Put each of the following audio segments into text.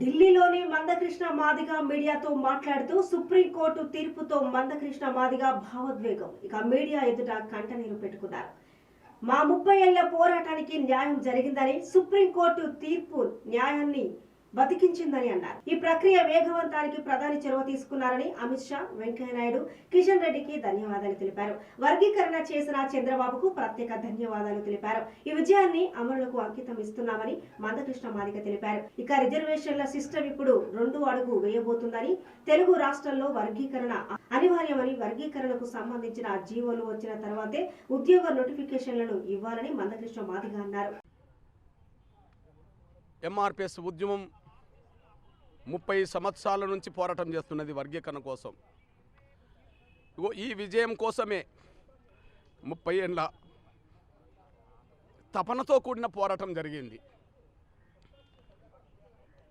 ఢిల్లీలోని మందకృష్ణ మాదిగ మీడియాతో మాట్లాడుతూ సుప్రీంకోర్టు తీర్పుతో మందకృష్ణ మాదిగ భావోద్వేగం. ఇక మీడియా ఎదుట కంటనీరు పెట్టుకున్నారు. మా ముప్పై ఏళ్ళ పోరాటానికి న్యాయం జరిగిందని సుప్రీంకోర్టు తీర్పు న్యాయాన్ని బతికించిందని అన్నారు. ఈ ప్రక్రియ వేగవంతానికి ప్రధాని చొరవ తీసుకున్నారని అమిత్ షా వెంకయ్యనాయుడు కిషన్ రెడ్డికి ధన్యవాదాలు తెలిపారు. వర్గీకరణ చేసిన చంద్రబాబుకు ప్రత్యేక ధన్యవాదాలు తెలిపారు. ఈ విజయాన్ని అమరులకు అంకితం ఇస్తున్నామని మందకృష్ణ మాదిగ తెలిపారు. ఇక రిజర్వేషన్ల సిస్టమ్ ఇప్పుడు రెండు అడుగు వేయబోతుందని తెలుగు రాష్ట్రాల్లో వర్గీకరణ అనివార్యమని వర్గీకరణకు సంబంధించిన జీవోలు వచ్చిన తర్వాతే ఉద్యోగ నోటిఫికేషన్లను ఇవ్వాలని మందకృష్ణ మాదిగ అన్నారు. ఎంఆర్పిఎస్ ఉద్యమం ముప్పై సంవత్సరాల నుంచి పోరాటం చేస్తున్నది వర్గీకరణ కోసం. ఈ విజయం కోసమే ముప్పై ఏళ్ళ తపనతో కూడిన పోరాటం జరిగింది.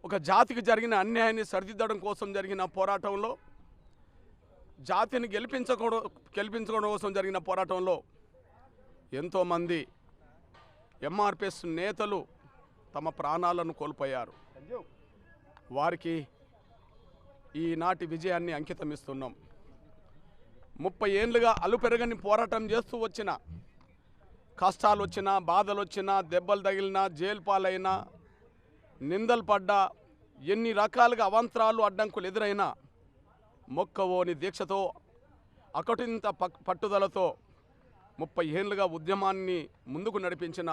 ఒక జాతికి జరిగిన అన్యాయాన్ని సరిదిద్దడం కోసం జరిగిన పోరాటంలో జాతిని గెలిపించకూడదు గెలిపించుకోవడం కోసం జరిగిన పోరాటంలో ఎంతోమంది ఎంఆర్పిఎస్ నేతలు తమ ప్రాణాలను కోల్పోయారు. వారికి ఈనాటి విజయాన్ని అంకితం ఇస్తున్నాం ముప్పై ఏళ్ళుగా అలుపెరగని పోరాటం చేస్తూ వచ్చిన కష్టాలు వచ్చినా బాధలు వచ్చినా దెబ్బలు తగిలినా జైలు పాలైనా నిందలు పడ్డా ఎన్ని రకాలుగా అవంతరాలు అడ్డంకులు ఎదురైనా మొక్కవోని దీక్షతో అకటింత పక్- పట్టుదలతో ముప్పై ఏళ్ళుగా ఉద్యమాన్ని ముందుకు నడిపించిన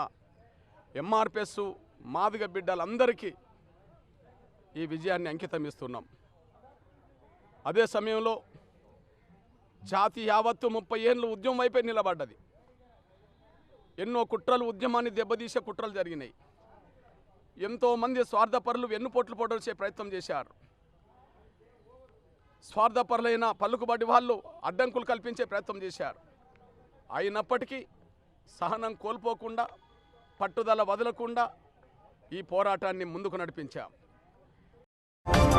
ఎంఆర్పిఎస్ మాదిగ బిడ్డలందరికీ ఈ విజయాన్ని అంకితం ఇస్తున్నాం అదే సమయంలో జాతి యావత్తు ముప్పై ఏళ్ళు ఉద్యమం వైపే నిలబడ్డది. ఎన్నో కుట్రలు ఉద్యమాన్ని దెబ్బతీసే కుట్రలు జరిగినాయి. ఎంతోమంది స్వార్థపరులు వెన్నుపోట్లు పొడవచ్చే ప్రయత్నం చేశారు. స్వార్థపరులైన పలుకుబడి వాళ్ళు అడ్డంకులు కల్పించే ప్రయత్నం చేశారు. అయినప్పటికీ సహనం కోల్పోకుండా పట్టుదల వదలకుండా ఈ పోరాటాన్ని ముందుకు నడిపించాం. you.